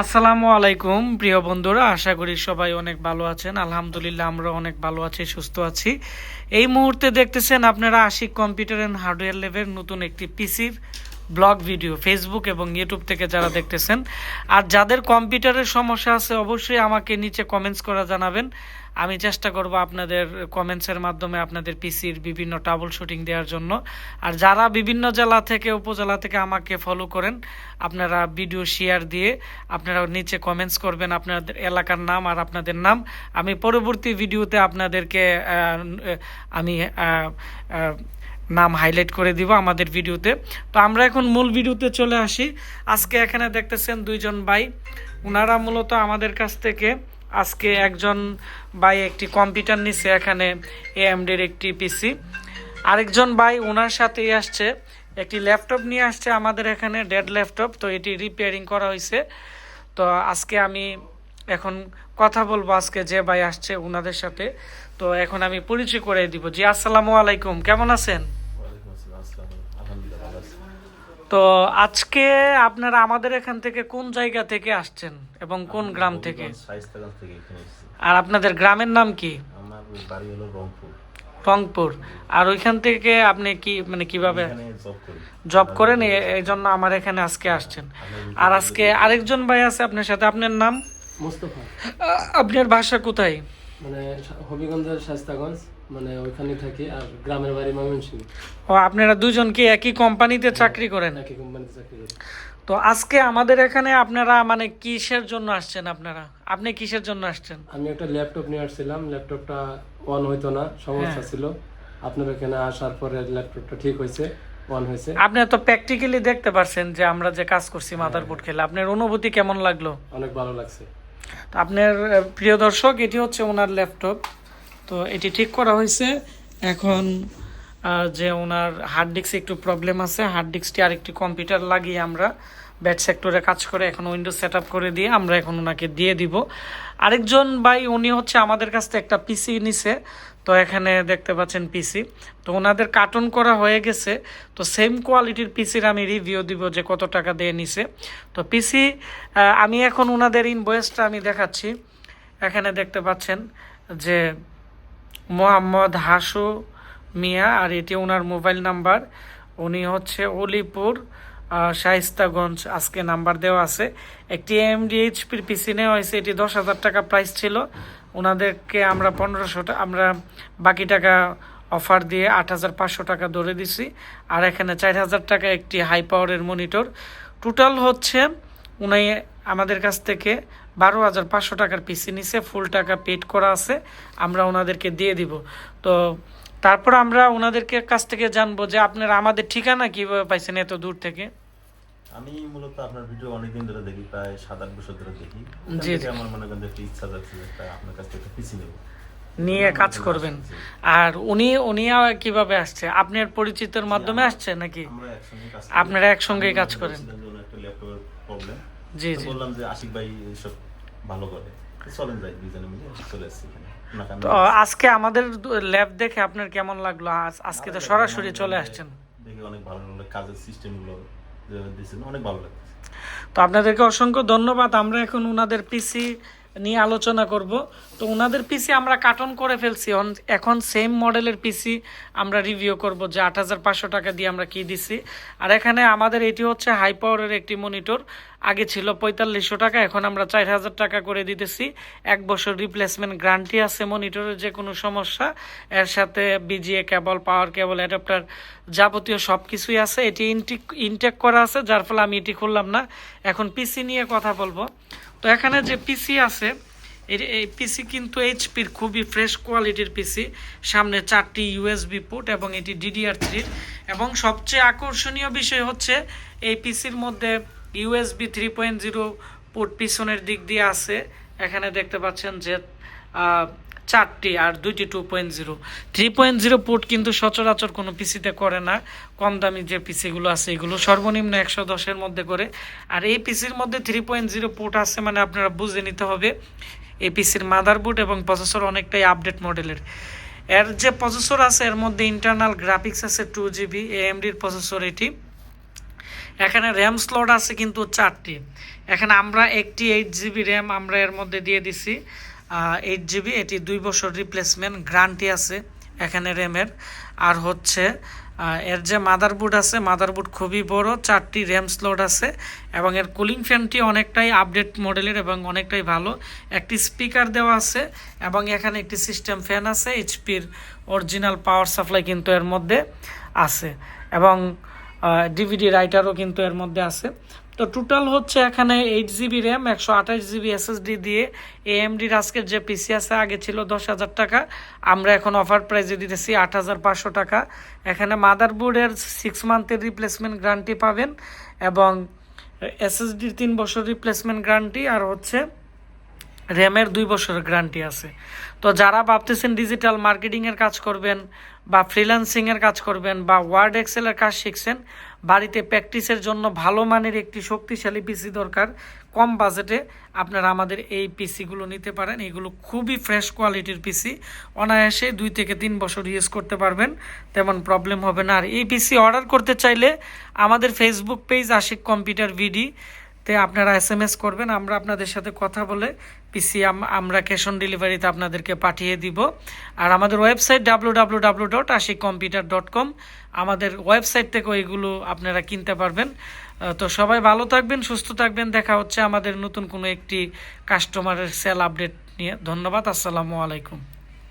আসসালামু আলাইকুম, প্রিয় বন্ধুরা, আশা করি সবাই অনেক ভালো আছেন। আলহামদুলিল্লাহ, আমরা অনেক ভালো আছি, সুস্থ আছি। এই মুহূর্তে দেখতেছেন আপনারা আশিক কম্পিউটার অ্যান্ড হার্ডওয়্যার লেভের নতুন একটি পিসির ব্লগ ভিডিও ফেসবুক এবং ইউটিউব থেকে যারা দেখতেছেন। আর যাদের কম্পিউটারের সমস্যা আছে, অবশ্যই আমাকে নিচে কমেন্টস করা জানাবেন। আমি চেষ্টা করব আপনাদের কমেন্টসের মাধ্যমে আপনাদের পিসির বিভিন্ন টাবল শুটিং দেওয়ার জন্য। আর যারা বিভিন্ন জেলা থেকে, উপজেলা থেকে আমাকে ফলো করেন, আপনারা ভিডিও শেয়ার দিয়ে আপনারা নিচে কমেন্টস করবেন আপনাদের এলাকার নাম আর আপনাদের নাম। আমি পরবর্তী ভিডিওতে আপনাদেরকে আমি নাম হাইলাইট করে দিব আমাদের ভিডিওতে তো আমরা এখন মূল ভিডিওতে চলে আসি। আজকে এখানে দেখতেছেন দুইজন ভাই। ওনারা মূলত আমাদের কাছ থেকে আজকে একজন ভাই একটি কম্পিউটার নিছে, এখানে এএমডির একটি পিসি আরেকজন ভাই ওনার সাথেই আসছে, একটি ল্যাপটপ নিয়ে আসছে আমাদের এখানে ডেড ল্যাপটপ তো এটি রিপেয়ারিং করা হয়েছে তো আজকে আমি এখন কথা বলব, আজকে যে ভাই আসছে ওনাদের সাথে। তো এখন আমি পরিচয় করে দিব। জি, আসসালামু আলাইকুম, কেমন আছেন ওয়ালাইকুম আসসালাম, আসসালামু আলাইকুম। আলহামদুলিল্লাহ ভালো আছি। তো আজকে আপনারা আমাদের এখান থেকে কোন জায়গা থেকে আসছেন এবং কোন গ্রাম থেকে? হবিগঞ্জ, শায়েস্তাগঞ্জ থেকে এখানে এসেছি। আর আপনাদের গ্রামের নাম কি? আমার বাড়ি হলো রংপুর। রংপুর। আর ওইখান থেকে আপনি কি মানে কীভাবে জব করেন? এই জন্য আমার এখানে আজকে আসছেন। আর আজকে আরেকজন ভাই আছে আপনার সাথে। আপনার নাম? মোস্তফা। আপনার বাসা কোথায়? মানে হবিগঞ্জের শাস্তাগঞ্জ মানে ওইখানে থাকি আর গ্রামের বাড়ি ময়মনসিংহ। ও আপনারা দুজন কি একই কোম্পানিতে চাকরি করেন? একই কোম্পানিতে চাকরি করি। তো আজকে আমাদের এখানে আপনারা মানে কিসের জন্য আসছেন আপনারা? আপনি কিসের জন্য আসছেন? আমি একটা ল্যাপটপ নিয়ে আসছিলাম ল্যাপটপটা অন হইতো না সমস্যা হ্যাঁ। ছিল। আপনার এখানে আসার পরে ল্যাপটপটা ঠিক হয়েছে অন হয়েছে। আপনি তো প্র্যাকটিক্যালি দেখতে পারছেন যে আমরা যে কাজ করছি মাদারবোর্ড খেলে আপনার অনুভূতি কেমন লাগল? অনেক ভালো লাগছে। আপনার প্রিয় দর্শক এটি হচ্ছে ওনার ল্যাপটপ। তো এটি ঠিক করা হয়েছে। এখন যে ওনার হার্ড ডিস্ক একটু প্রবলেম আছে হার্ড ডিস্কটি আরেকটি কম্পিউটার লাগিয়ে আমরা ব্যাট সেক্টরে কাজ করে এখন উইন্ডোজ সেট করে দিয়ে আমরা এখন ওনাকে দিয়ে দিব। আরেকজন ভাই, উনি হচ্ছে আমাদের কাছ থেকে একটা পিসি নিছে, তো এখানে দেখতে পাচ্ছেন পিসি তো ওনাদের কার্টুন করা হয়ে গেছে, তো সেম কোয়ালিটির পিসির আমি রিভিউ দিব যে কত টাকা দিয়ে নিছে। তো পিসি আমি এখন ওনাদের ইনভয়েসটা আমি দেখাচ্ছি। এখানে দেখতে পাচ্ছেন যে মোহাম্মদ হাসু মিয়া আর এটি ওনার মোবাইল নাম্বার। উনি হচ্ছে অলিপুর আহ, শায়েস্তাগঞ্জ। আজকে নাম্বার দেওয়া আছে। একটি এমডিএইচপির নেওয়া হয়েছে। এটি দশ হাজার টাকা প্রাইস ছিল। ওনাদেরকে আমরা পনেরোশো আমরা বাকি টাকা অফার দিয়ে আট হাজার পাঁচশো টাকা ধরে দিছি। আর এখানে চার হাজার টাকা একটি হাই পাওয়ারের মনিটর। টোটাল হচ্ছে উনি আমাদের কাছ থেকে বারো হাজার পাঁচশো টাকার পিসি নিছে ফুল টাকা পেড করা আছে আমরা ওনাদেরকে দিয়ে দিব। তো তারপর আমরা ওনাদেরকে কাছ থেকে জানব যে আপনারা আমাদের ঠিকানা কীভাবে পাইছেন এত দূর থেকে? আমি মূলত আপনার ভিডিও অনেকদিন ধরে দেখি প্রায় সাত আট বছর ধরে দেখি। জি, আমার মনে করেন একটা ইচ্ছা যাচ্ছে একটা আপনার কাছ থেকে নেব। নিয়ে কাজ করবেন। আর উনি উনি কীভাবে আসছে? আপনার পরিচিতের মাধ্যমে আসছে নাকি? আমরা একসঙ্গে কাজ আপনারা একসঙ্গেই কাজ করেন? ল্যাপটপের প্রবলেম জি জি। বললাম যে আশিক ভাই এসব ভালো করে। চলেন যাই দুজনে মিলে চলে আমি তো আজকে আমাদের ল্যাব দেখে আপনার কেমন লাগল? আজ- আজকে তো সরাসরি চলে আসছেন। দেখে অনেক ভালো লাগল কাজের সিস্টেমগুলো দিয়েছেন অনেক ভালো লাগছে। তো আপনাদেরকে অসংখ্য ধন্যবাদ। আমরা এখন ওনাদের পিসি নিয়ে আলোচনা করব। তো ওনাদের পিসি আমরা কার্টন করে ফেলছি। এখন সেম মডেলের পিসি আমরা রিভিউ করব যে আট হাজার পাঁচশো টাকা দিয়ে আমরা কি দিছি। আর এখানে আমাদের এটি হচ্ছে হাই পাওয়ারের একটি মনিটর আগে ছিল পঁয়তাল্লিশশো টাকা, এখন আমরা চার হাজার টাকা করে দিতেছি। এক বছর রিপ্লেসমেন্ট গ্যারান্টি আছে মনিটরের যে কোনো সমস্যা। এর সাথে বিজিএ কেবল পাওয়ার কেবল অ্যাডাপ্টার যাবতীয় সব কিছুই আছে। এটি ইনটেক ইনটেক করা আছে, যার ফলে আমি এটি খুললাম না। এখন পিসি নিয়ে কথা বলব। তো এখানে যে পিসি আছে এর- এই পিসি কিন্তু এইচপির খুবই ফ্রেশ কোয়ালিটির পিসি সামনে চারটি ইউএসবি পোর্ট এবং এটি ডিডিআর থ্রির এবং সবচেয়ে আকর্ষণীয় বিষয় হচ্ছে এই পিসির মধ্যে USB three point zero port পিছনের দিক দিয়ে আছে। এখানে দেখতে পাচ্ছেন যে চারটি আর দুইটি two point zero three point zero port কিন্তু সচরাচর কোনো পিসিতে করে না। কম দামি যে পিসিগুলো আছে, এগুলো সর্বনিম্ন একশো দশের মধ্যে করে। আর এই পিসির মধ্যে থ্রি পয়েন্ট জিরো পোর্ট আছে মানে আপনারা বুঝে নিতে হবে। এই পিসির মাদারবোর্ড এবং প্রসেসর অনেকটাই আপডেট মডেলের এর যে প্রসেসর আছে, এর মধ্যে ইন্টারনাল গ্রাফিক্স আছে টু জিবি এএমডির প্রসেসর এটি। এখানে র্যাম স্লট আছে কিন্তু চারটি। এখানে আমরা একটি এইট জিবি র্যাম আমরা এর মধ্যে দিয়ে দিছি। এইট জিবি এটি দুই বছর রিপ্লেসমেন্ট গ্যারান্টি আছে এখানে র্যামের আর হচ্ছে এর যে মাদারবোর্ড আছে মাদারবোর্ড খুবই বড়, চারটি র্যাম স্লোড আছে এবং এর কুলিং ফ্যানটি অনেকটাই আপডেট মডেলের এবং অনেকটাই ভালো। একটি স্পিকার দেওয়া আছে এবং এখানে একটি সিস্টেম ফ্যান আছে এইচপির অরিজিনাল পাওয়ার সাপ্লাই কিন্তু এর মধ্যে আছে এবং ডিভিডি রাইটারও কিন্তু এর মধ্যে আছে। তো টোটাল হচ্ছে এখানে এইট জিবি র্যাম একশো আঠাশ জিবি এসএসডি দিয়ে এএমডির আজকের যে পিসি আছে, আগে ছিল দশ হাজার টাকা, আমরা এখন অফার প্রাইজে দিতেছি আট হাজার পাঁচশো টাকা। এখানে মাদারবোর্ডের সিক্স মান্থের রিপ্লেসমেন্ট গ্যারান্টি পাবেন এবং এসএসডির তিন বছর রিপ্লেসমেন্ট গ্যারান্টি আর হচ্ছে র্যামের দুই বছরের গ্যারান্টি আছে। তো যারা ভাবতেছেন ডিজিটাল মার্কেটিংয়ের কাজ করবেন বা ফ্রিল্যান্সিংয়ের কাজ করবেন বা ওয়ার্ড এক্সেলের কাজ শিখছেন, বাড়িতে প্র্যাকটিসের জন্য ভালো মানের একটি শক্তিশালী পিসি দরকার। কম বাজেটে আপনারা আমাদের এই পিসিগুলো নিতে পারেন। এগুলো খুবই ফ্রেশ কোয়ালিটির পিসি অনায়াসে দুই থেকে তিন বছর ইউজ করতে পারবেন। তেমন প্রবলেম হবে না। আর এই পিসি অর্ডার করতে চাইলে আমাদের ফেসবুক পেজ আশিক কম্পিউটার ভিডি তে আপনারা এস এম এস করবেন, আমরা আপনাদের সাথে কথা বলে পিসি আমরা ক্যাশ অন ডেলিভারিতে আপনাদেরকে পাঠিয়ে দিব। আর আমাদের website W W W dot Ashik computer dot com আমাদের ওয়েবসাইট থেকে ওইগুলো আপনারা কিনতে পারবেন। তো সবাই ভালো থাকবেন, সুস্থ থাকবেন। দেখা হচ্ছে আমাদের নতুন কোনো একটি কাস্টমারের সেল আপডেট নিয়ে। ধন্যবাদ, আসসালামু আলাইকুম।